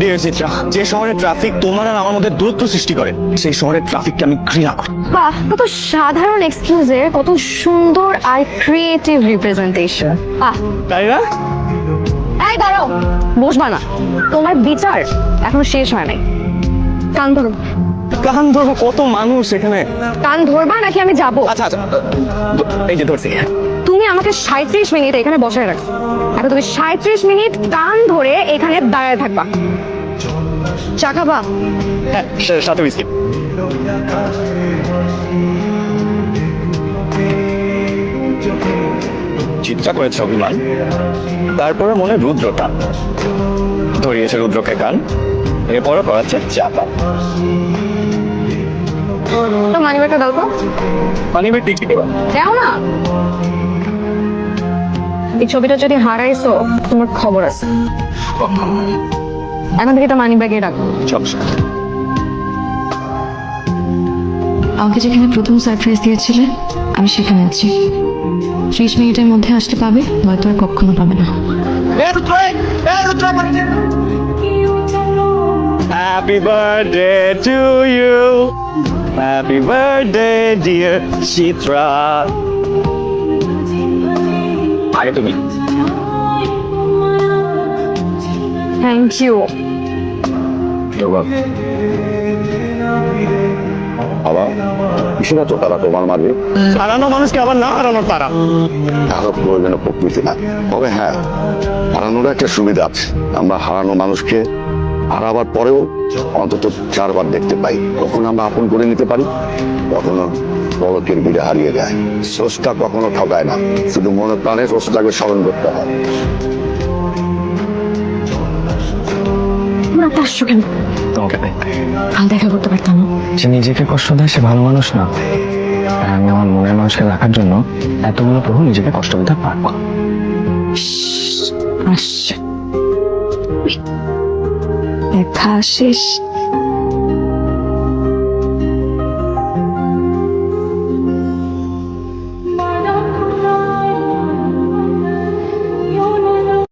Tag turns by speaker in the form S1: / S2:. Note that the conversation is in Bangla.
S1: ডিয়ার চিত্রা যে শহরে ট্রাফিক তোমার আর আমার মধ্যে দূরত্ব সৃষ্টি করে সেই শহরের ট্রাফিককে আমি ঘৃণা করি।
S2: বাহ কত সাধারণ এক্সকিউজের কত সুন্দর আর ক্রিয়েটিভ রিপ্রেজেন্টেশন বাহ।
S1: তাই না?
S2: এই দাঁড়াও বসবা না। তোমার বিচার এখনও শেষ হয় নাই। কান ধরো।
S1: কান ধরবো কত মানুষ এখানে?
S2: কান ধরবা নাকি আমি যাব?
S1: আচ্ছা আচ্ছা এই যে ধরছি।
S2: তুমি আমাকে সাঁত্রিশ মিনিট এখানে বসায় রাখো। এখন তুমি সাঁত্রিশ মিনিট কান ধরে এখানে দাঁড়ায় থাকবা। চা খাবা?
S1: হ্যাঁ সাথে বিস্কিট চিন্তা করেছে অভিমান। তারপরে মনে রুদ্রটা ধরিয়েছে রুদ্রকে কান। এরপরে করাচ্ছে চাপা।
S2: তো মানি ব্যাগটা দাও তো।
S1: মানে এবার টিকটি দেবা
S2: দাও না। এই ছবিটা যদি হারাইছো তোমার খবর আছে। এখন থেকে এটা মানি ব্যাগে রাখো।
S3: আমাকে যেখানে প্রথম সারপ্রাইজ দিয়েছিলে আমি সেখানে আছি। ত্রিশ মিনিটের মধ্যে আসতে পাবে নয়তো আর কখনো পাবে না।
S1: Happy birthday to you. Happy birthday, dear Chitra. আগে তুমি।
S2: থ্যাংক ইউ
S4: বাবা কিসের তো তারা তোমার
S1: হারানো মানুষকে আবার না হারানোর তারা
S4: প্রয়োজনে প্রকৃতি না। তবে হ্যাঁ হারানোর একটা সুবিধা আছে। আমরা হারানো মানুষকে হারাবার পরেও অন্তত চারবার দেখতে পাই। কখন আমরা আপন করে নিতে পারি কখনো পলকের ভিড়ে হারিয়ে যায়। স্রষ্টা কখনো ঠকায় না। শুধু মনে প্রাণে স্রষ্টাকে স্মরণ করতে হয়।
S2: আসছো কেন?
S1: তোমাকে
S3: কাল দেখা করতে পারতাম
S1: যে নিজেকে কষ্ট দেয় সে ভালো মানুষ না। আমি আমার মনের মানুষকে রাখার জন্য এতগুলো প্রভু নিজেকে কষ্ট দিতে পারব
S3: দেখা শেষ।